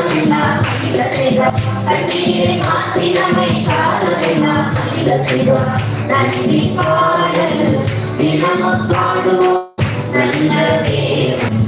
மாற்றினார் அகில செய்தார் கண்ணீரை மாற்றி நம்மை காலமெல்லாம் அகில செய்வார் நன்றி பாடுவோம் நல்ல தேவன்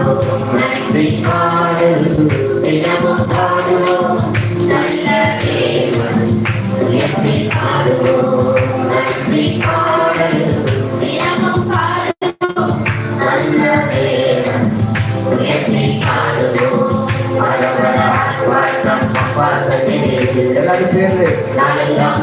நிரப்பப்பட்டோம் நன்றி பாடல் தினமும் பாடுவோம் நல்ல தேவன் உயர்த்தி பாடுவோம் நன்றி பாடல் தினமும் பாடுவோம் நல்ல தேவன் உயர்த்தி பாடுவோம் பரவர ஆழ்வாழ்த்தம் வாசலில் எல்லாரும் சேர்ந்து. நாளெல்லாம்